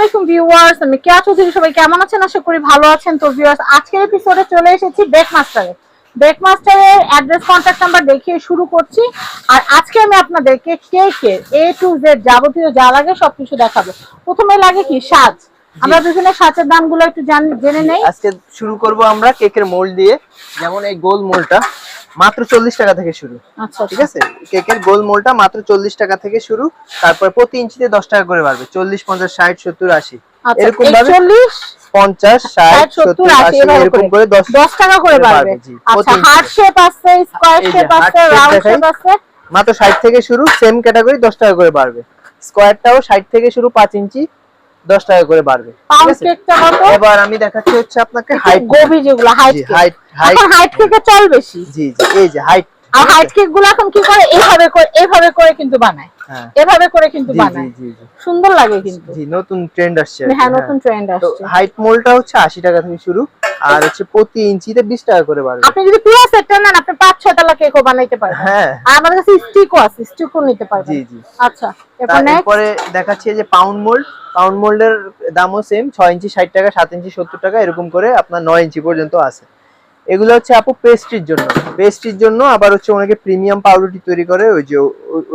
আলাইকুম ভিউয়ার্স আমি কেয়া চৌধুরী সবাই কেমন আছেন? আশা করি ভালো আছেন। তো ভিউয়ার্স আজকের এপিসোডে চলে এসেছি বেক মাস্টারে বেক অ্যাড্রেস কন্ট্যাক্ট নাম্বার দেখিয়ে শুরু করছি। আর আজকে আমি আপনাদেরকে কেকের এ টু জেড যাবতীয় যা লাগে সবকিছু দেখাবো। প্রথমে লাগে কি? সাজ। আমরা বিভিন্ন সাজের দামগুলো একটু জান- নেই। আজকে শুরু করব আমরা কেকের মোল্ড দিয়ে। যেমন এই গোল মোলটা। মাত্র চল্লিশ টাকা থেকে শুরু। আচ্ছা ঠিক আছে? কেকের গোল মোলটা মাত্র চল্লিশ টাকা থেকে শুরু। তারপর প্রতি ইঞ্চিতে দশ টাকা করে বাড়বে। চল্লিশ পঞ্চাশ ষাট সত্তর আশি। আচ্ছা এরকম ভাবে পঞ্চাশ ষাট সত্তর, আশি এরকম করে। দশ দশ টাকা করে বাড়বে। বাড়বে, আচ্ছা হার্ট শেপ আছে স্কোয়ার শেপ আছে রাউন্ড শেপ আছে। মাত্র ষাট থেকে শুরু সেম ক্যাটাগরি দশ টাকা করে বাড়বে। স্কোয়ারটাও ষাট থেকে শুরু পাঁচ ইঞ্চি। দশ টাকা করে বাড়বে ঠিক পাউন্ড কেকটা কত এবার আমি দেখাচ্ছি হচ্ছে আপনাকে হাইট গোবি যেগুলো হাইট হাইট হাইট থেকে হাইট কেকের চল বেশি। জি জি এই যে হাইট আর হাইট কেকগুলো এখন কি করে? এইভাবে করে এইভাবে করে কিন্তু বানায়। হ্যাঁ। এভাবে করে কিন্তু বানায়। জি সুন্দর লাগে কিন্তু। জি নতুন ট্রেন্ড আসছে হ্যাঁ নতুন ট্রেন্ড আসছে। হাইট মোলটা হচ্ছে আশি টাকা থেকে শুরু আর হচ্ছে প্রতি ইঞ্চিতে বিশ টাকা করে বাড়বে। আপনি যদি পুরো সেটটা নেন আপনি পাঁচ ছয় তলা কেকও বানাইতে পারবেন। হ্যাঁ। আর আমাদের কাছে স্টিকও আছে স্টিকও নিতে পারবেন। জি জি। আচ্ছা তারপরে দেখাচ্ছে যে পাউন্ড মোল্ড পাউন্ড মোল্ডের দামও সেম ছয় ইঞ্চি ষাট টাকা সাত ইঞ্চি সত্তর টাকা এরকম করে আপনার নয় ইঞ্চি পর্যন্ত আছে। এগুলো হচ্ছে আপু পেস্ট্রির জন্য। পেস্ট্রির জন্য আবার হচ্ছে অনেকে প্রিমিয়াম পাউরুটি তৈরি করে ওই যে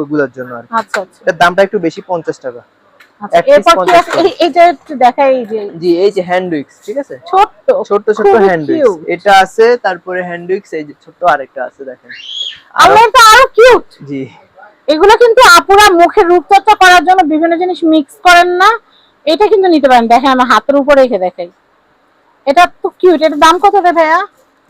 ওগুলোর জন্য আর আচ্ছা আচ্ছা। এটার দামটা একটু বেশি পঞ্চাশ টাকা। আচ্ছা 50 জি এই যে হ্যান্ড ঠিক আছে? ছোট্ট ছোট্ট ছোট্ট খুবই হ্যান্ড উইক্স cute। এটা আছে তারপরে হ্যান্ডউইক্স এই যে ছোট্ট আরেকটা আছে দেখেন। তো আরও কিউট জি। এগুলো কিন্তু আপুরা মুখের রূপচর্চা করার জন্য বিভিন্ন জিনিস মিক্স করেন না। এটা কিন্তু নিতে পারেন। দেখেন আমার হাতের উপরে রেখে দেখাই। এটা তো কিউট এটার দাম কত রে ভাইয়া?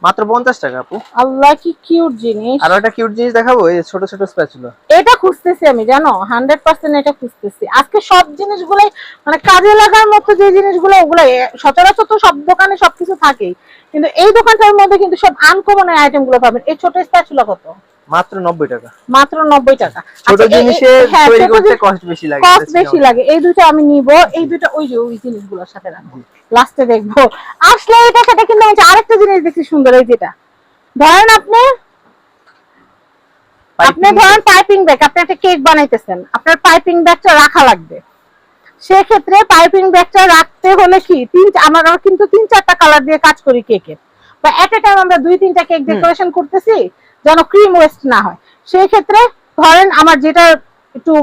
মাত্র পঞ্চাশ টাকা আপু। আল্লাহ কি কিউট জিনিস। আর একটা কিউট জিনিস দেখাবো এই ছোট ছোট স্প্যাচুলা এটা খুঁজতেছি আমি জানো? হান্ড্রেড পার্সেন্ট এটা খুঁজতেছি। আজকে সব জিনিসগুলাই মানে কাজে লাগার মতো যে জিনিসগুলো ওগুলো সচরাচর তো সব দোকানে সবকিছু থাকেই। কিন্তু এই দোকানটার মধ্যে কিন্তু সব আনকমন আইটেমগুলো পাবেন। এই ছোট স্প্যাচুলা কত? মাত্র নব্বই টাকা। মাত্র নব্বই টাকা। ছোট আচ্ছা, জিনিসে হ্যাঁ, তৈরি করতে কষ্ট বেশি লাগে কস্ট বেশি লাগে। এই দুটো আমি নিব এই দুটো ওই যে ওই জিনিসগুলোর সাথে রাখব। লাস্টে দেখব। আসলে এটা সেটা কিন্তু আরেকটা জিনিস দেখছি সুন্দর এই যেটা। ধরেন আপনি আপনি ধরেন পাইপিং ব্যাগ আপনি একটা কেক বানাইতেছেন আপনার পাইপিং ব্যাগটা রাখা লাগবে। সেক্ষেত্রে পাইপিং ব্যাগটা রাখতে হলে কি তিন আমরা কিন্তু তিন চারটা কালার দিয়ে কাজ করি কেকের বা এট এ টাইম আমরা দুই তিনটা কেক ডেকোরেশন করতেছি যেন ক্রিম ওয়েস্ট না হয়। সেই ক্ষেত্রে ধরেন আমার যেটা একটু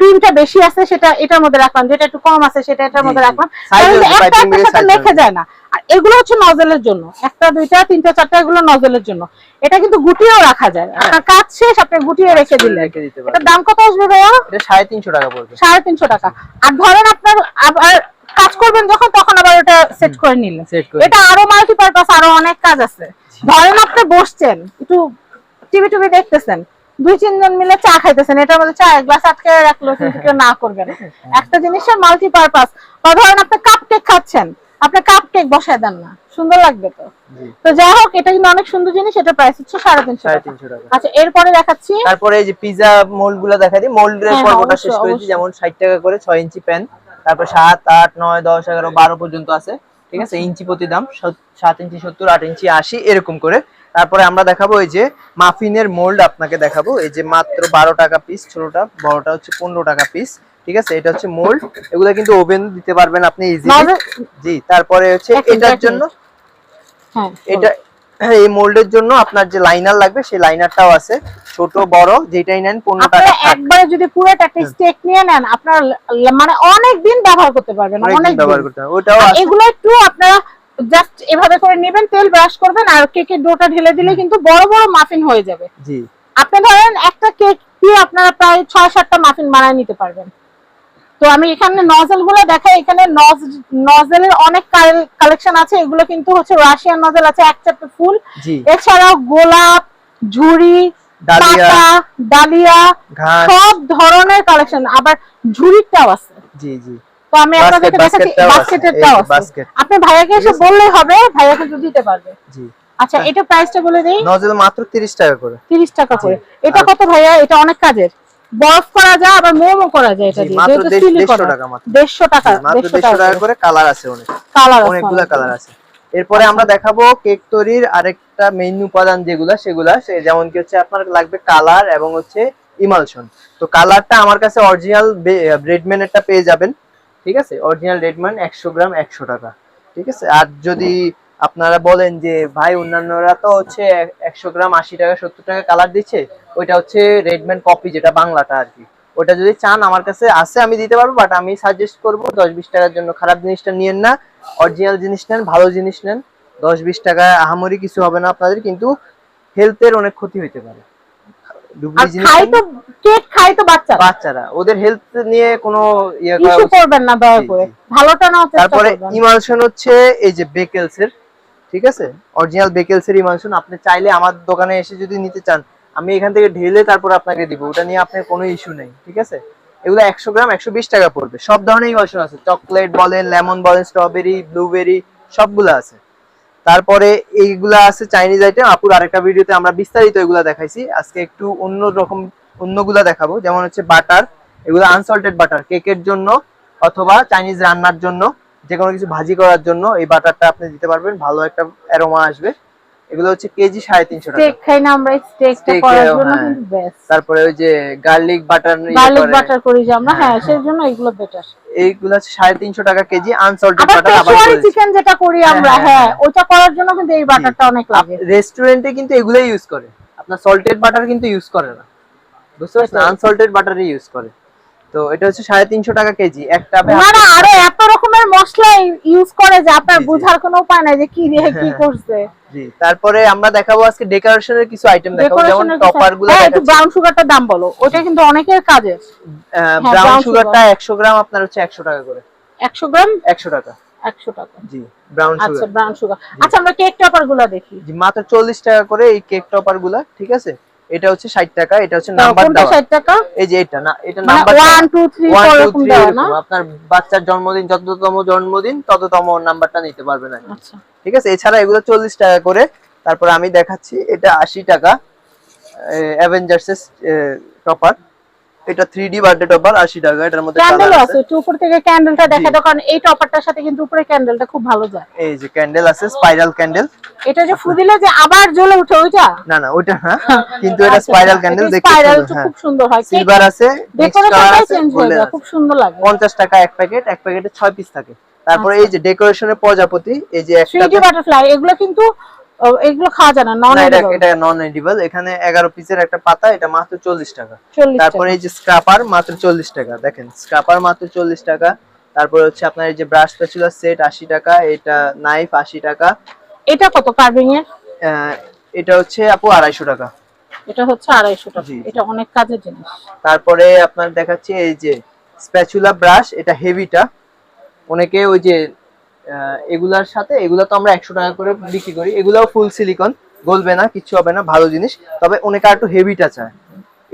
ক্রিমটা বেশি আছে সেটা এটার মধ্যে রাখলাম। যেটা একটু কম আছে সেটা এটার মধ্যে। রাখলাম। একটা একটার সাথে মেখে যায় না। আর এগুলো হচ্ছে নজলের জন্য। একটা দুইটা তিনটা চারটা এগুলো নজলের জন্য। এটা কিন্তু গুটিয়েও রাখা যায়। আপনার কাজ শেষ আপনি গুটিয়ে রেখে দিলেন। রেখে দিতে এটার দাম কত আসবে ভাইয়া? এটা সাড়ে তিনশো টাকা পড়বে। সাড়ে তিনশো টাকা। আর ধরেন আপনার আবার কাজ করবেন যখন তখন আবার ওটা সেট করে নিলেন। এটা আরও মাল্টিপারপাস আরও অনেক কাজ আছে। ধরেন আপনি বসছেন একটু টিভি টিভি দেখতেছেন। দুই তিনজন মিলে চা খাইতেছেন এটার মধ্যে চা এক গ্লাস আটকে রাখল কিন্তু কেউ না করবে না। একটা জিনিসের মাল্টিপারপাস বা ধরেন আপনি কাপ কেক খাচ্ছেন আপনি কাপ কেক বসায় দেন না সুন্দর লাগবে তো? তো যাই হোক এটা কিন্তু অনেক সুন্দর জিনিস এটা প্রাইস হচ্ছে সাড়ে তিনশো টাকা। আচ্ছা এরপরে দেখাচ্ছি। তারপরে এই যে পিজা মোল্ডগুলা দেখা দিই মোল্ডের হ্যাঁ, পর্বটা শেষ করেছি যেমন ষাট টাকা করে ছয় ইঞ্চি প্যান তারপর সাত আট নয় দশ এগারো বারো পর্যন্ত আছে। ঠিক আছে ইঞ্চি প্রতি দাম সাত ইঞ্চি সত্তর আট ইঞ্চি আশি এরকম করে। তারপরে আমরা দেখাবো এই যে মাফিনের মোল্ড আপনাকে দেখাবো। এই যে মাত্র বারো টাকা পিস ছোটটা বড়টা হচ্ছে পনেরো টাকা পিস ঠিক আছে? এটা হচ্ছে মোল্ড। এগুলা কিন্তু ওভেন দিতে পারবেন আপনি ইজিলি জি তারপরে হচ্ছে এটার জন্য হ্যাঁ এটা এই মোল্ডের জন্য আপনার যে লাইনার লাগবে সেই লাইনারটাও আছে। ছোট বড় যেটাই নেন পনেরো আপনারা টাকা থাক। একবারে যদি পুরোটা একটা স্টেক নিয়ে নেন আপনারা মানে অনেক দিন ব্যবহার করতে পারবেন অনেক ব্যবহার করতে হবে ওটাও এগুলো একটু আপনারা জাস্ট এভাবে করে নেবেন তেল ব্রাশ করবেন আর কেকের ডোটা ঢেলে দিলে কিন্তু বড় বড় মাফিন হয়ে যাবে। জি। আপনি ধরেন একটা কেক দিয়ে আপনারা প্রায় ছয় সাতটা মাফিন বানায় নিতে পারবেন। তো আমি এখানে নজেলগুলো দেখাই এখানে নজেলের অনেক কালেকশন আছে এগুলো কিন্তু হচ্ছে রাশিয়ান নজেল আছে এক ফুল এছাড়াও গোলাপ ঝুড়ি ডালিয়া। পাতা ডালিয়া সব ধরনের কালেকশন আবার ঝুড়িটাও আছে। জি জি। তো আমি আপনাদেরকে দেখাচ্ছি বাস্কেটেরটাও আছে আপনি ভাইয়াকে এসে বললেই হবে ভাইয়া কিন্তু দিতে পারবে। জি। আচ্ছা এটা প্রাইসটা বলে দেই। নজল মাত্র 30 টাকা করে। 30 টাকা করে। এটা কত ভাইয়া? এটা অনেক কাজের। বরফ করা যায় আবার মোমো করা যায় এটা দিয়ে মাত্র হয়। টাকা মাত্র। টাকা জি, মাত্র 150 টাকা করে। কালার আছে অনেক। কালার অনেকগুলা কালার আছে। এরপরে আমরা দেখাবো কেক তৈরির আরেকটা মেইন উপাদান যেগুলা সেগুলা। যেমন কি হচ্ছে আপনার লাগবে কালার এবং হচ্ছে ইমালশন তো কালারটা আমার কাছে অরিজিনাল ব্রেডম্যানেরটা পেয়ে যাবেন। ঠিক আছে? অরিজিনাল রেডমান একশো গ্রাম, একশো টাকা। ঠিক আছে? আর যদি আপনারা বলেন যে, ভাই, অন্যান্যরা তো হচ্ছে একশো গ্রাম আশি টাকা, সত্তর টাকা কালার দিচ্ছে, ওইটা হচ্ছে রেডম্যান কপি যেটা বাংলাটা আর কি। ওটা যদি চান, আমার কাছে আছে, আমি দিতে পারব বাট আমি সাজেস্ট করব দশ বিশ টাকার জন্য খারাপ জিনিসটা নিয়েন না। অরিজিনাল জিনিস নেন, ভালো জিনিস নেন। দশ বিশ টাকা আহামরি কিছু হবে না আপনাদের, কিন্তু হেলথের অনেক ক্ষতি হতে পারে। আর খাই তো কেক খাই তো বাচ্চারা। বাচ্চারা। ওদের হেলথ নিয়ে কোনো ইয়ে ইস্যু করবেন না দয়া করে। ভালোটা নেওয়ার চেষ্টা তারপরে ইমালশন হচ্ছে এই যে বেকেলস এর ঠিক আছে? অরিজিনাল বেকেলস এর ইমালশন আপনি চাইলে আমার দোকানে এসে যদি নিতে চান আমি এখান থেকে ঢেলে তারপর আপনাকে দিব। ওটা নিয়ে আপনার কোনো ইস্যু নেই ঠিক আছে? এগুলো একশো গ্রাম একশো বিশ টাকা পড়বে। সব ধরনের ইমালশন আছে। চকলেট বলেন লেমন বলেন স্ট্রবেরি ব্লুবেরি সবগুলো আছে। তারপরে এইগুলা আছে চাইনিজ আইটেম আপুর আরেকটা ভিডিওতে আমরা বিস্তারিত এগুলা দেখাইছি। আজকে একটু অন্য রকম, অন্যগুলা দেখাবো। যেমন হচ্ছে বাটার, এগুলো আনসল্টেড বাটার, কেকের জন্য অথবা চাইনিজ রান্নার জন্য। যে কোনো কিছু ভাজি করার জন্য এই বাটারটা আপনি দিতে পারবেন। ভালো একটা অ্যারোমা আসবে। এগুলো হচ্ছে কেজি সাড়ে তিনশো টাকা। স্টেক খাই না আমরা স্টেকটা করার জন্য হ্যাঁ। কিন্তু বেস্ট তারপরে ওই যে গার্লিক বাটার গার্লিক বাটার করি। যে আমরা হ্যাঁ, হ্যাঁ সেই জন্য এগুলো বেটার এইগুলো হচ্ছে সাড়ে তিনশো টাকা কেজি আনসল্টেড বাটার আবার। চিকেন যেটা করি আমরা হ্যাঁ, হ্যাঁ, হ্যাঁ। ওটা করার জন্য কিন্তু এই বাটারটা অনেক লাগে। রেস্টুরেন্টে কিন্তু এগুলোই ইউজ করে। আপনার সল্টেড বাটার কিন্তু ইউজ করে না। বুঝতে পারছেন? আনসল্টেড বাটারই ইউজ করে। তো এটা হচ্ছে সাড়ে তিনশো টাকা কেজি। একটা আরও এত রকমের মশলা ইউজ করে যে আপনার। বোঝার কোনো উপায় নাই যে কি দিয়ে কি হ্যাঁ। করছে। জি তারপরে আমরা দেখাবো আজকে ডেকোরেশনের কিছু আইটেম দেখাবো। যেমন টপারগুলো হ্যাঁ একটু ব্রাউন সুগারটার দাম বলো। ওটা কিন্তু অনেকের কাজে ব্রাউন হ্যাঁ, সুগারটা একশো গ্রাম আপনার হচ্ছে একশো টাকা করে। একশো গ্রাম? একশো টাকা। একশো টাকা। জি ব্রাউন আচ্ছা ব্রাউন সুগার আচ্ছা আমরা কেক টপারগুলো দেখি। জি মাত্র চল্লিশ টাকা করে এই কেক টপারগুলা ঠিক আছে? এটা হচ্ছে ষাট টাকা এটা হচ্ছে নাম্বার দেওয়া। ষাট টাকা? এই যে এটা না এটা number one two three one four two এরকম দাও না? আপনার বাচ্চার জন্মদিন যততম জন্মদিন তততম নাম্বারটা নিতে পারবে না আচ্ছা। ঠিক আছে? এছাড়া এগুলো চল্লিশ টাকা করে। তারপর আমি দেখাচ্ছি এটা আশি টাকা অ্যাভেঞ্জার্সের টপার এটা থ্রি ডি বার্থডে টপার আশি টাকা এটার মধ্যে ক্যান্ডেল আছে। একটু উপর থেকে ক্যান্ডেলটা দেখা দাও কারণ এই টপারটার সাথে কিন্তু উপরে ক্যান্ডেলটা খুব ভালো যায়। এই যে ক্যান্ডেল আছে স্পাইরাল ক্যান্ডেল এটা যে ফু দিলে যে আবার জ্বলে ওইটা? না না ওটা না কিন্তু এটা স্পাইরাল ক্যান্ডেল দেখতে স্পাইরাল হ্যাঁ। খুব সুন্দর হয়। সিলভার আছে ডেকোরেশনটাই চেঞ্জ হয়ে যায় খুব সুন্দর লাগে। পঞ্চাশ টাকা এক প্যাকেট এক প্যাকেটে ছয় পিস থাকে। তারপরে আচ্ছা। এই যে ডেকোরেশনের প্রজাপতি এই যে একটা বাটারফ্লাই এগুলো কিন্তু এগুলো খাওয়া যায় না নন না, এটা এটা নন এডিবল এখানে এগারো পিসের একটা পাতা এটা মাত্র চল্লিশ টাকা। তারপরে এই যে স্ক্রাপার মাত্র চল্লিশ টাকা। দেখেন স্ক্রাপার মাত্র চল্লিশ টাকা। তারপরে হচ্ছে আপনার এই যে ব্রাশ স্প্যাচুলার সেট আশি টাকা এটা নাইফ আশি টাকা। এটা কত কার্ভিং এর আহ, এটা হচ্ছে আপু আড়াইশো টাকা। এটা হচ্ছে আড়াইশো টাকা। জি, জি। এটা অনেক কাজের জিনিস। তারপরে আপনার দেখাচ্ছি এই যে স্প্যাচুলা ব্রাশ এটা হেভিটা অনেকে ওই যে এগুলার সাথে এগুলা তো আমরা একশো টাকা করে বিক্রি করি। এগুলাও ফুল সিলিকন গলবে না কিছু হবে না ভালো জিনিস। তবে অনেকে আর একটু হেভিটা চায়।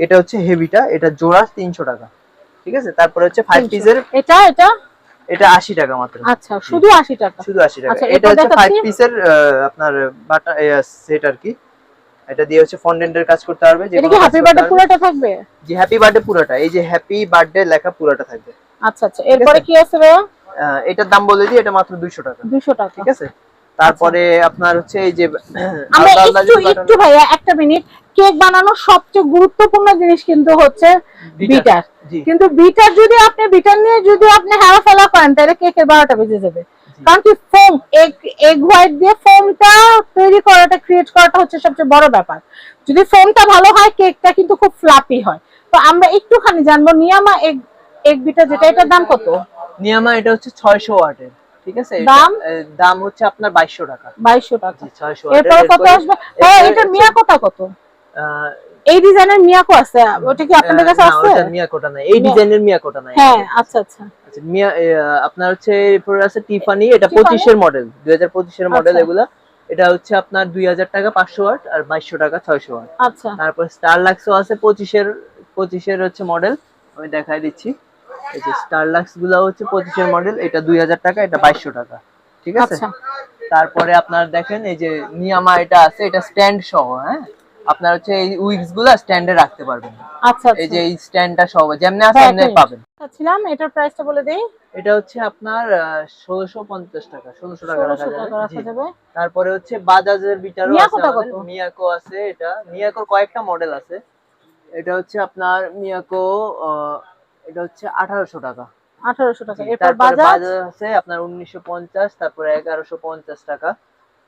এটা হচ্ছে হেভিটা এটা জোড়া তিনশো টাকা। ঠিক আছে? তারপরে হচ্ছে ফাইভ পিসের এটা এটা? এটা আশি টাকা মাত্র। আচ্ছা শুধু আশি টাকা? শুধু আশি টাকা। আচ্ছা, এটা হচ্ছে ফাইভ। পিসের আপনার বাটা সেট আর কি। এটা দিয়ে হচ্ছে ফন্ডেন্টের কাজ করতে পারবে যে এটা কি হ্যাপি বার্থডে। পুরোটা থাকবে? জি হ্যাপি বার্থডে পুরোটা এই যে হ্যাপি বার্থডে লেখা পুরোটা থাকবে। আচ্ছা আচ্ছা। এরপরে কি আছে ভাইয়া? এটার দাম বলে দিই এটা মাত্র দুইশো টাকা। দুশো টাকা। ঠিক আছে? তারপরে আপনার হচ্ছে এই যে আমরা একটু একটু ভাইয়া একটা মিনিট। কেক বানানোর সবচেয়ে গুরুত্বপূর্ণ জিনিস কিন্তু হচ্ছে বিটার। কিন্তু বিটার যদি আপনি বিটার নিয়ে যদি আপনি হেলা ফেলা করেন তাহলে কেকের বারোটা বেজে যাবে। কারণ কি ফোম এগ এগ হোয়াইট দিয়ে ফোমটা তৈরি করাটা ক্রিয়েট করাটা হচ্ছে সবচেয়ে বড় ব্যাপার। যদি ফোমটা ভালো হয় কেকটা কিন্তু খুব ফ্লাপি হয়। তো আমরা একটুখানি জানব নিয়ামা এগ এগ বিটা যেটা এটার দাম কত? নিয়ামা এটা হচ্ছে ছয়শো ওয়াটের ঠিক আছে? দাম? দাম হচ্ছে আপনার বাইশশো টাকা। বাইশশো টাকা। জি ছয়শো এরপরে কত আসবে? হ্যাঁ এটার মিয়াকোটা কত? এই ডিজাইনের মিয়াকো আছে ওটা কি আপনাদের কাছে আছে? মিয়াকোটা নাই। এই ডিজাইনের মিয়াকোটা নাই। হ্যাঁ আচ্ছা আচ্ছা। আচ্ছা, মিয়া আপনার হচ্ছে এরপরে আছে টিফানি এটা টিফানি? পঁচিশের মডেল দুই হাজার পঁচিশের মডেল। এগুলা। এটা হচ্ছে আপনার দুই হাজার টাকা পাঁচশো ওয়াট আর বাইশশো টাকা ছয়শো ওয়াট। আচ্ছা। তারপর স্টার লাক্সও আছে পঁচিশের পঁচিশের হচ্ছে মডেল আমি দেখাই দিচ্ছি। এই যে স্টার লাক্সগুলা হচ্ছে পঁচিশের মডেল এটা দুই হাজার টাকা এটা বাইশশো টাকা। ঠিক আছে? আচ্ছা। তারপরে আপনার দেখেন এই যে নিয়ামা এটা আছে এটা স্ট্যান্ড সহ হ্যাঁ? আপনার হচ্ছে এই উইক্সগুলা স্ট্যান্ডে রাখতে পারবেন। আচ্ছা এই যে এই স্ট্যান্ডটা সহ যেমনি আছে হ্যাঁ, এমনি একদমই। পাবেন। ছিলাম এটার প্রাইসটা বলে দেই। এটা হচ্ছে আপনার ষোলোশো পঞ্চাশ টাকা ষোলোশো টাকা রাখা যাবে। তারপরে হচ্ছে বাজাজের বিটারও আছে? মিয়াকো আছে এটা। মিয়াকোর কয়েকটা মডেল আছে। এটা হচ্ছে আপনার মিয়াকো আহ, এটা হচ্ছে আঠারোশো টাকা। আঠারোশো টাকা। এরপর বাজাজ? আছে আপনার উনিশশো পঞ্চাশ তারপরে এগারোশো পঞ্চাশ টাকা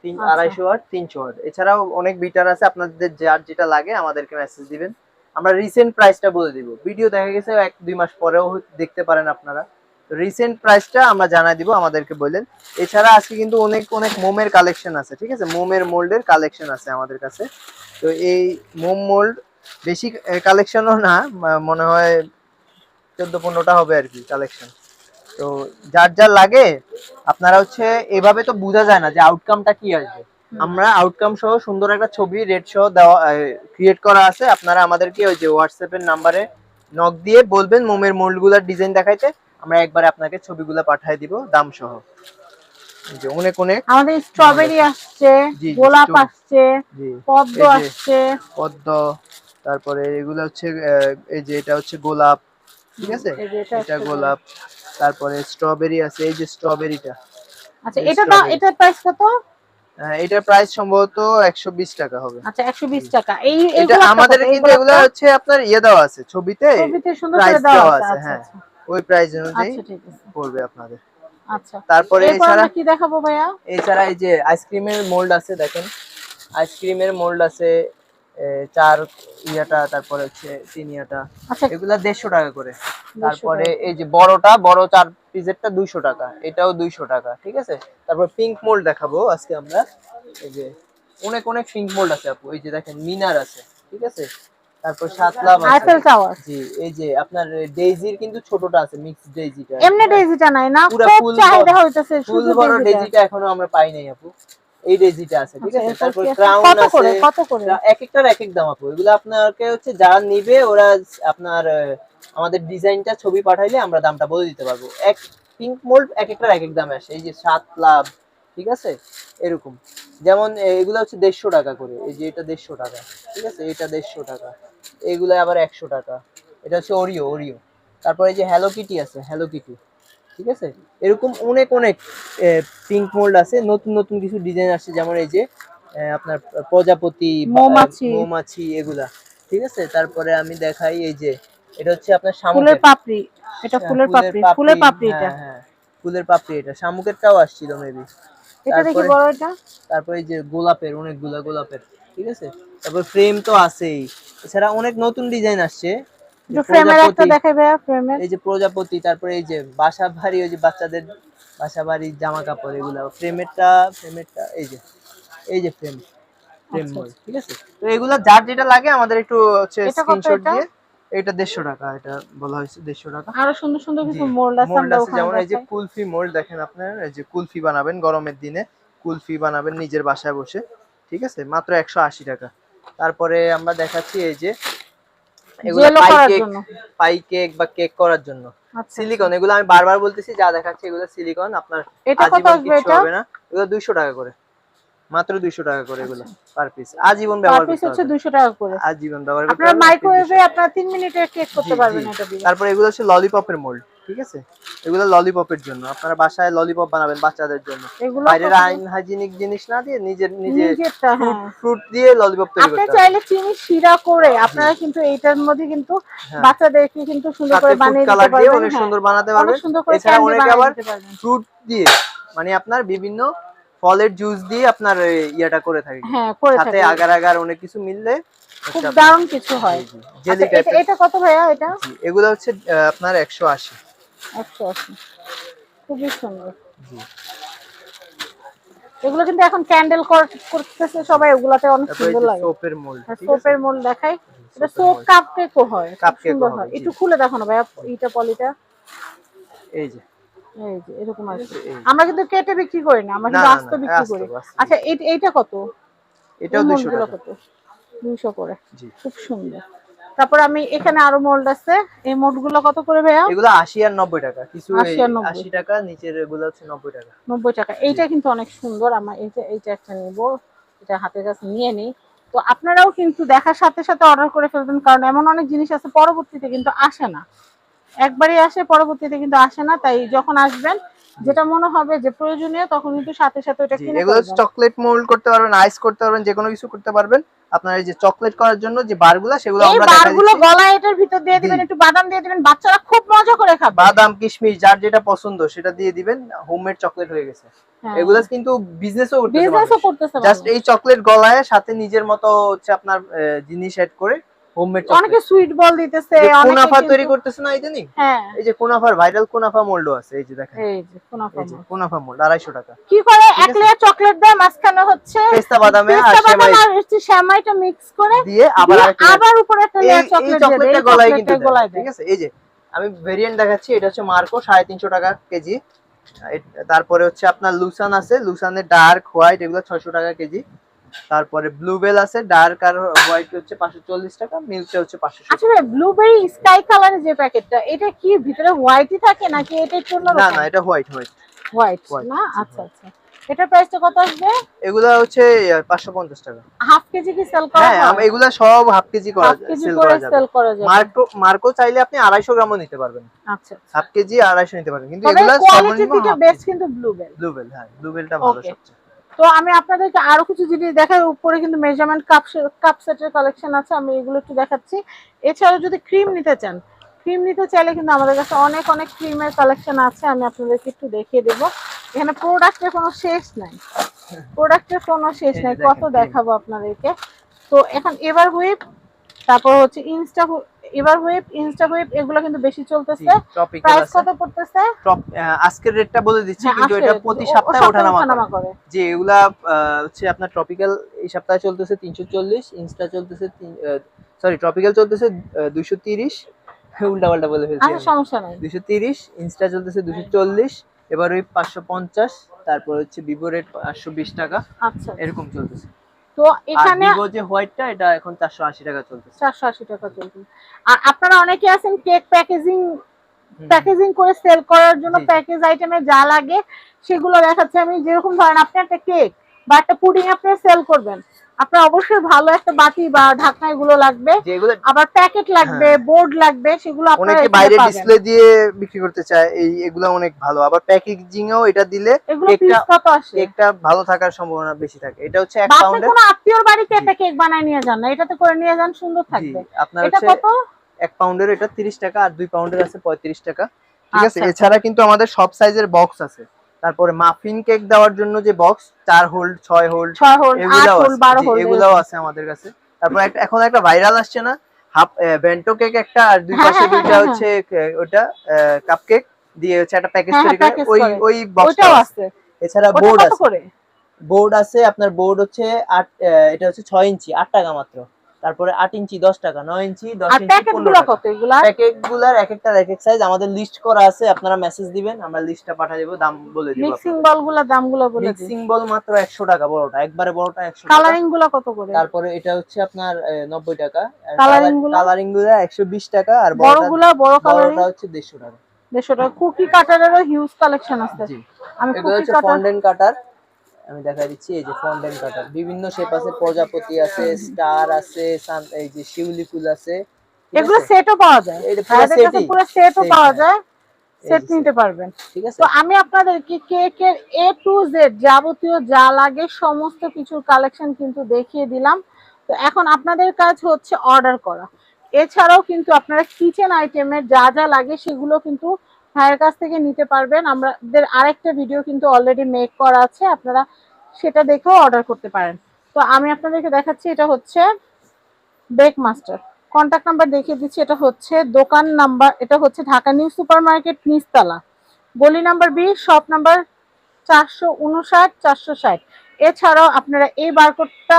তিন আচ্ছা। আড়াইশো ওয়াট তিনশো ওয়াট এছাড়াও অনেক বিটার আছে আপনাদের যার যেটা লাগে আমাদেরকে মেসেজ দিবেন। আমরা রিসেন্ট প্রাইসটা বলে দিব। ভিডিও দেখা গেছে এক দুই মাস পরেও দেখতে পারেন আপনারা। রিসেন্ট প্রাইসটা আমরা জানাই দিব আমাদেরকে বললেন। এছাড়া আজকে কিন্তু অনেক অনেক মোমের কালেকশন আছে ঠিক আছে? মোমের মোল্ডের কালেকশন আছে আমাদের কাছে। তো এই মোম মোল্ড বেশি কালেকশনও না মনে হয় চোদ্দ পনেরোটা হবে আর কি কালেকশন তো যার যার লাগে আপনারা হচ্ছে এভাবে তো বোঝা যায় না যে আউটকামটা কি আসবে। আমরা আউটকাম সহ সুন্দর একটা ছবি রেড সহ দেওয়া ক্রিয়েট করা আছে। আপনারা আমাদেরকে ওই যে হোয়াটসঅ্যাপের নাম্বারে নক দিয়ে বলবেন মোমের মোল্ডগুলার ডিজাইন দেখাইতে। আমরা একবারে আপনাকে ছবিগুলো পাঠিয়ে দিব দাম সহ। যে অনেক অনেক আমাদের স্ট্রবেরি আসছে গোলাপ আসছে পদ্ম আসছে। পদ্ম তারপরে এগুলো হচ্ছে এই যে এটা হচ্ছে গোলাপ ঠিক আছে? এটা এটা গোলাপ তারপরে স্ট্রবেরি আছে এই যে স্ট্রবেরিটা আচ্ছা এটা এটার প্রাইস কত? এটার প্রাইস সম্ভবত একশো বিশ টাকা হবে। আচ্ছা একশো বিশ টাকা। এই এটা আমাদের কিন্তু এগুলো হচ্ছে আপনার ইয়ে দেওয়া আছে ছবিতে ছবিতে সুন্দর করে দেওয়া দেওয়া আছে আচ্ছা হ্যাঁ। আচ্ছা। ওই প্রাইস অনুযায়ী আচ্ছা পড়বে আপনাদের। আচ্ছা। তারপরে এছাড়া কি দেখাবো ভাইয়া? এছাড়া এই যে আইসক্রিমের মোল্ড আছে দেখেন। আইসক্রিমের মোল্ড আছে চার ইয়াটা তারপরে হচ্ছে তিন ইয়াটা। আচ্ছা। এগুলা দেড়শো টাকা করে। তারপরে এই যে বড়টা বড় চার পিসেরটা দুইশো টাকা। এটাও দুইশো টাকা ঠিক আছে? তারপর পিঙ্ক মোল্ড দেখাবো আজকে আমরা। এই যে অনেক অনেক পিঙ্ক মোল্ড আছে আপু। এই যে দেখেন মিনার আছে ঠিক আছে? তারপর সাতলাভ আছে। আইফেল টাওয়ার জি এই যে আপনার ডেইজির কিন্তু ছোটটা আছে মিক্স ডেইজিটা এমনি ডেজিটা নাই না? খুব চাহিদা বড়- হইতেছে শুধু বড় ডেজিটা ডেজিটা এখনও আমরা পাই নাই আপু। এই ডেজিটা আছে ঠিক আচ্ছা, আছে? তারপর? ক্রাউন কত আছে করে কত করে? এক একটার এক এক দাম আপু। এগুলো আপনাকে হচ্ছে যারা নিবে ওরা আপনার আমাদের ডিজাইনটা ছবি পাঠাইলে আমরা দামটা বলে দিতে পারব। এক পিঙ্ক মোল্ড এক একটার এক এক দামে আসে। এই যে সাত লাভ ঠিক আছে? এরকম। যেমন এগুলো হচ্ছে দেড়শো টাকা করে। এই যে এটা দেড়শো টাকা ঠিক আছে? এটা দেড়শো টাকা। এগুলো আবার একশো টাকা। এটা হচ্ছে ওরিও ওরিও তারপরে এই যে হ্যালো কিটি আছে হ্যালো কিটি ঠিক আছে? এরকম অনেক অনেক পিঙ্ক মোল্ড আছে। নতুন নতুন কিছু ডিজাইন আসছে যেমন এই যে আপনার প্রজাপতি মৌমাছি। এগুলা। ঠিক আছে? তারপরে আমি দেখাই এই যে এটা হচ্ছে আপনার ফুলের শামুকের পাপড়ি। এটা ফুলের পাপড়ি। ফুলের পাপড়ি এটা। হ্যাঁ, হ্যাঁ, ফুলের পাপড়ি এটা। শামুকেরটাও আসছিল মেবি এটা দেখি বড় এটা। তারপরে এই যে গোলাপের অনেকগুলা গোলাপের। ঠিক আছে? তারপর ফ্রেম তো আছেই। এছাড়া অনেক নতুন ডিজাইন আসছে। ফ্রেমের একটা দেখাই ভাইয়া ফ্রেমের এই যে প্রজাপতি তারপরে এই যে বাসা বাড়ি ওই যে বাচ্চাদের বাসা জামা কাপড় এগুলো। ফ্রেমেরটা ফ্রেমেরটা এই যে এই যে ফ্রেম ফ্রেম আচ্ছা, ঠিক আছে? তো এগুলো যার যেটা লাগে আমাদের একটু হচ্ছে এটা স্ক্রিনশট দিয়ে এটা দেড়শো টাকা এটা বলা হয়েছে দেড়শো টাকা। আরও সুন্দর সুন্দর কিছু মোল্ড আছে আমরা ওখানে যেমন এই যে কুলফি মোল্ড দেখেন আপনার এই যে কুলফি বানাবেন গরমের দিনে কুলফি বানাবেন নিজের বাসায় বসে ঠিক আছে? মাত্র একশো আশি টাকা। তারপরে আমরা দেখাচ্ছি এই যে এগুলো jello pie cake pie cake বা কেক করার জন্য। আচ্ছা। সিলিকন এগুলো আমি বারবার বলতেছি যা দেখাচ্ছি এগুলো সিলিকন আপনার এটা কত আসবে এটা? হবে না। এগুলো দুইশো টাকা করে। মাত্র দুইশো টাকা করে এগুলো পার পিস আজীবন পার ব্যবহার পিস করতে হচ্ছে হবে। দুশো টাকা করে। আজীবন ব্যবহার করতে আপনার হবে। মাইক্রোওয়েভে আপনার তিন মিনিটের কেক করতে পারবেন। এটা দিয়ে। তারপরে এগুলো হচ্ছে ললিপপের মোল্ড ঠিক আছে? এগুলো ললিপপের জন্য। আপনারা বাসায় ললিপপ বানাবেন বাচ্চাদের জন্য। এগুলো বাইরের আইন হাইজিনিক জিনিস না দিয়ে নিজের নিজে হ্যাঁ। ফ্রুট দিয়ে ললিপপ তৈরি আপনি করতে হবে। চাইলে চিনি শিরা করে আপনারা কিন্তু এইটার মধ্যে কিন্তু হ্যাঁ। বাচ্চাদেরকে কিন্তু সুন্দর করে বানিয়ে দিতে কালার দিয়ে অনেক হ্যাঁ। সুন্দর বানাতে পারবেন। সুন্দর করে এছাড়া অনেকে আবার ফ্রুট দিয়ে মানে আপনার বিভিন্ন ফলের জুস দিয়ে আপনার ইয়েটা করে থাকে। হ্যাঁ সাথে আগার আগার অনেক কিছু মিললে খুব দারুণ কিছু হয়। জেলি আচ্ছা, এটা- টাইপের এটা কত ভাইয়া এটা? এগুলো হচ্ছে আপনার একশো আশি। একশো আশি খুবই সুন্দর। এগুলো কিন্তু এখন ক্যান্ডেল করতেছে সবাই ওগুলাতে অনেক সুন্দর লাগে। সোপের মোল্ড সোপের মোল দেখাই। এটা সোপ mold। কাপ কেকও হয় সুন্দর হয়। একটু খুলে দেখো না ভাইয়া ইটা পলিটা। এই যে। এই যে এরকম আছে আমরা কিন্তু কেটে বিক্রি করি না আমরা কিন্তু আস্ত বিক্রি করি। আচ্ছা এই- এইটা কত? এটাও এই দুশো মোল্ডগুলো টাকা। কত? দুইশো করে। খুব সুন্দর। তারপর আমি এখানে আরও মোল্ড আছে। এই মোল্ডগুলো কত করে ভাইয়া? এগুলো আশি আর নব্বই টাকা। কিছু 80 আর 90 আশি টাকা নিচের এগুলো হচ্ছে নব্বই টাকা। নব্বই টাকা। এইটা কিন্তু অনেক সুন্দর। আমার এইটা এইটা একটা নিব। এটা হাতের কাছে নিয়ে নিই। তো আপনারাও কিন্তু দেখার সাথে সাথে অর্ডার করে ফেলবেন। কারণ এমন অনেক জিনিস আছে পরবর্তীতে কিন্তু আসে না। একবারই আসে পরবর্তীতে কিন্তু আসে না। তাই যখন আসবেন যেটা মনে হবে যে প্রয়োজনীয় তখন কিন্তু সাথে সাথে ওটা কিনে এগুলো চকলেট মোল্ড করতে পারবেন আইস করতে পারবেন যে কোনো কিছু করতে পারবেন। আপনার এই যে চকলেট করার জন্য যে বারগুলো সেগুলো আমরা বারগুলো গলায় এটার ভিতর দিয়ে দিবেন একটু বাদাম দিয়ে দিবেন বাচ্চারা খুব মজা করে খাবে। বাদাম কিশমিশ যার যেটা পছন্দ সেটা দিয়ে দিবেন। হোমমেড চকলেট হয়ে গেছে। এগুলা এগুলো কিন্তু বিজনেসও করতেছে বিজনেসও করতেছে জাস্ট এই চকলেট গলায় সাথে নিজের মতো হচ্ছে আপনার জিনিস এড করে হোমমেড অনেকে চকলেট সুইট বল দিতেছে অনেকে কোনাফা তৈরি কিন্তু- করতেছে না ইদানিং? হ্যাঁ। এই যে কোনাফার ভাইরাল কোনাফা মোল্ডও আছে এই যে দেখেন। এই যে কোনাফা এই কোনাফা মোল্ড আড়াইশো টাকা। কি করে? এক লেয়ার চকলেট দেয় মাঝখানে হচ্ছে পেস্তা বাদামে আর সেমাই। আর হচ্ছে সেমাইটা মিক্স করে দিয়ে আবার উপরে একটা লেয়ার চকলেট দিয়ে দেয়, গলায় কিন্তু চকলেটটা দেয়, গলায় ঠিক আছে? এই যে আমি ভেরিয়েন্ট দেখাচ্ছি এটা হচ্ছে মার্কো সাড়ে তিনশো টাকা কেজি। তারপরে হচ্ছে আপনার লুসান আছে লুসানের ডার্ক হোয়াইট এগুলো ছয়শো টাকা কেজি। তারপরে ব্লুবেল আছে ডার্ক আর হোয়াইট হচ্ছে পাঁচশো চল্লিশ টাকা মিল্কটা হচ্ছে পাঁচশো আচ্ছা ভাই ব্লুবেরি স্কাই কালারের যে প্যাকেটটা এটা কি ভিতরে হোয়াইটই থাকে নাকি এটার জন্য না না এটা হোয়াইট হোয়াইট হোয়াইট না? আচ্ছা আচ্ছা। এটার প্রাইসটা কত আসবে? এগুলো হচ্ছে পাঁচশো পঞ্চাশ টাকা। হাফ কেজি কি সেল করা হ্যাঁ আম- এগুলা সব হাফ কেজি করা কেজি সেল করা যাবে। সেল করা যাবে। মার্কো মার্কো চাইলে আপনি আড়াইশো গ্রামও নিতে পারবেন। আচ্ছা হাফ কেজি আড়াইশো নিতে পারবেন। কিন্তু এগুলা কোয়ালিটির দিকে বেস্ট কিন্তু ব্লুবেল ব্লুবেল হ্যাঁ ব্লুবেলটা ভালো সবচেয়ে। তো আমি আপনাদেরকে আরও কিছু জিনিস দেখাই। উপরে কিন্তু মেজারমেন্ট কাপ কাপ সেটের কালেকশন আছে আমি এগুলো একটু দেখাচ্ছি। এছাড়াও যদি ক্রিম নিতে চান ক্রিম নিতে চাইলে কিন্তু আমাদের কাছে অনেক অনেক ক্রিমের কালেকশন আছে আমি আপনাদেরকে একটু দেখিয়ে দেবো। এখানে প্রোডাক্টের কোনো শেষ নাই। প্রোডাক্টের কোনো শেষ নাই কত। দেখাবো আপনাদেরকে। তো এখন এবার হুইপ তারপর হচ্ছে ইনস্টা এবার হুইপ ইনস্টা হুইপ এগুলো কিন্তু বেশি চলতেছে। প্রাইস কত পড়তেছে? টপ আজকের রেটটা বলে দিচ্ছি হ্যাঁ, কিন্তু এটা প্রতি সপ্তাহে ওঠানামা করে। যে এগুলা হচ্ছে আপনার টপিক্যাল এই সপ্তাহে চলতেছে তিনশো চল্লিশ ইনস্টা চলতেছে সরি টপিক্যাল চলতেছে দুইশো তিরিশ উল্টা পাল্টা বলে ফেলছি আচ্ছা সমস্যা নাই। দুইশো তিরিশ ইনস্টা চলতেছে দুশো চল্লিশ এবার ওই পাঁচশো পঞ্চাশ তারপর হচ্ছে ভিভো রেট পাঁচশো বিশ টাকা আচ্ছা। এরকম চলতেছে। তো আর এখানে ভিভো যে হোয়াইটটা এটা এখন চারশো আশি টাকা চলতেছে। টাকা আর আপনারা অনেকে আছেন কেক প্যাকেজিং প্যাকেজিং করে সেল করার জন্য। প্যাকেজ আইটেমে যা লাগে সেগুলো দেখাচ্ছে আমি। যেরকম ধরেন আপনি একটা কেক বা একটা পুডিং আপনি সেল করবেন। আপনার অবশ্যই ভালো একটা বাটি বা ঢাকনা এগুলো লাগবে। আবার প্যাকেট লাগবে বোর্ড লাগবে সেগুলো অনেকে বাইরে ডিসপ্লে দিয়ে বিক্রি করতে চায় এই এগুলো অনেক ভালো। আবার প্যাকেজিং এও এটা দিলে একটা কেকটা ভালো থাকার সম্ভাবনা বেশি থাকে। এটা হচ্ছে এক বা আপনি পাউন্ডের কোনো আত্মীয়র বাড়িতে। একটা কেক বানায় নিয়ে যান না। এটাতে করে নিয়ে যান সুন্দর থাকবে। আপনার এটা কত? এক পাউন্ডের এটা তিরিশ টাকা আর দুই পাউন্ডের আছে পঁয়ত্রিশ টাকা। ঠিক আছে? আচ্ছা। এছাড়া কিন্তু আমাদের সব সাইজের বক্স আছে। তারপরে মাফিন কেক দেওয়ার জন্য যে বক্স চার হোল্ড ছয় হোল্ড এগুলাও আছে। আমাদের কাছে। তারপর এখন একটা ভাইরাল আসছে না? হাফ বেন্টো কেক একটা আর দুই হ্যাঁ, পাশে হ্যাঁ, দুইটা হ্যাঁ, হচ্ছে কে- ওটা কাপ কেক দিয়ে হচ্ছে একটা প্যাকেজ হ্যাঁ, তৈরি হ্যাঁ, করে। ওই ওই বক্সটা আছে। আছে। এছাড়া বোর্ড আছে। বোর্ড আছে আপনার বোর্ড হচ্ছে আট এটা হচ্ছে ছয় ইঞ্চি আট টাকা মাত্র। তারপরে আট ইঞ্চি দশ টাকা নয় ইঞ্চি দশ এক একটার এক এক সাইজ আমাদের লিস্ট করা আছে আপনারা মেসেজ দিবেন আমরা লিস্টটা পাঠিয়ে দেবো দাম বলে দিব মিক্সিং বলগুলা দামগুলো বলে দিই মিক্সিং বল মাত্র একশো টাকা বড়টা একবারে বড়টা একশো কালারিংগুলো কত করে? তারপরে এটা হচ্ছে আপনার নব্বই টাকা। কালারিংগুলো? কালারিংগুলো একশো বিশ টাকা আর বড়গুলা বড় কালারিং বড়টা হচ্ছে দেড়শো টাকা। দেড়শো টাকা। কুকি কাটারেরও হিউজ কালেকশন আছে। আমি কুকি কাটার ফন্ডেন্ট কাটার আমি দেখাই দিচ্ছি এই যে ফন্ডেন্ট কাটার বিভিন্ন শেপ আছে প্রজাপতি আছে স্টার আছে এই যে শিউলি ফুল আছে এগুলো সেটও পাওয়া যায়। এটা পুরো সেটও পাওয়া হ্যাঁ। যায় সেট নিতে পারবেন। ঠিক আছে? তো আমি আপনাদেরকে কেকের এ টু জেড যাবতীয় যা লাগে সমস্ত কিছুর কালেকশন কিন্তু দেখিয়ে দিলাম। তো এখন আপনাদের কাজ হচ্ছে অর্ডার করা। এছাড়াও কিন্তু আপনারা কিচেন আইটেমের যা যা লাগে সেগুলো কিন্তু ভাইয়ের কাছ থেকে নিতে পারবেন। আমাদের আরেকটা ভিডিও কিন্তু অলরেডি মেক করা আছে আপনারা সেটা দেখেও অর্ডার করতে পারেন। তো আমি আপনাদেরকে দেখাচ্ছি এটা হচ্ছে বেক মাস্টার কন্ট্যাক্ট নাম্বার দেখিয়ে দিচ্ছি এটা হচ্ছে দোকান নাম্বার এটা হচ্ছে ঢাকা নিউ সুপার মার্কেট নিচতলা। গলি নাম্বার বি শপ নাম্বার চারশো উনষাট চারশো ষাট। এছাড়াও আপনারা এই বারকোডটা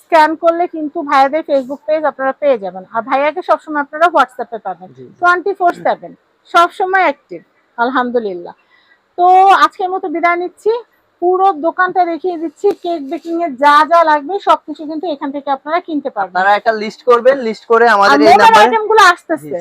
স্ক্যান করলে কিন্তু ভাইয়াদের ফেসবুক পেজ আপনারা পেয়ে যাবেন। আর ভাইয়াকে সবসময় আপনারা হোয়াটসঅ্যাপে পাবেন। টোয়েন্টি ফোর সেভেন সবসময় অ্যাক্টিভ আলহামদুলিল্লাহ। তো আজকের মতো বিদায় নিচ্ছি। পুরো দোকানটা দেখিয়ে দিচ্ছি কেক বেকিং এর যা যা লাগবে সবকিছু কিন্তু এখান থেকে আপনারা কিনতে পারবেন। আপনারা একটা লিস্ট করবেন লিস্ট করে আমাদের এই নাম্বারে আইটেমগুলো আসতেছে।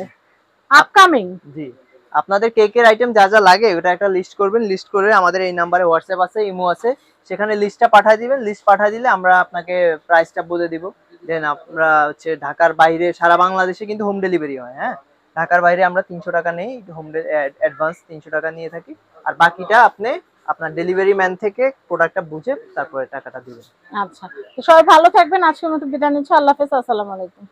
আপকামিং জি। আপনাদের কেকের আইটেম যা যা লাগে ওটা একটা লিস্ট করবেন লিস্ট করে আমাদের এই নাম্বারে হোয়াটসঅ্যাপ আছে ইমো আছে। সেখানে লিস্টটা পাঠিয়ে দিবেন লিস্ট পাঠিয়ে দিলে আমরা আপনাকে প্রাইসটা বলে দিব। দেন আমরা হচ্ছে ঢাকার বাইরে সারা বাংলাদেশে কিন্তু হোম ডেলিভারি হয় হ্যাঁ? ঢাকার বাইরে আমরা তিনশো টাকা নেই হোম অ্যাডভান্স তিনশো টাকা নিয়ে থাকি। আর বাকিটা আপনি আপনার ডেলিভারি ম্যান থেকে প্রোডাক্টটা বুঝে তারপরে টাকাটা দিবেন। আচ্ছা সবাই ভালো থাকবেন, আজকের মতো বিদায় নিচ্ছি। আল্লাহ হাফেজ, আসসালামু আলাইকুম।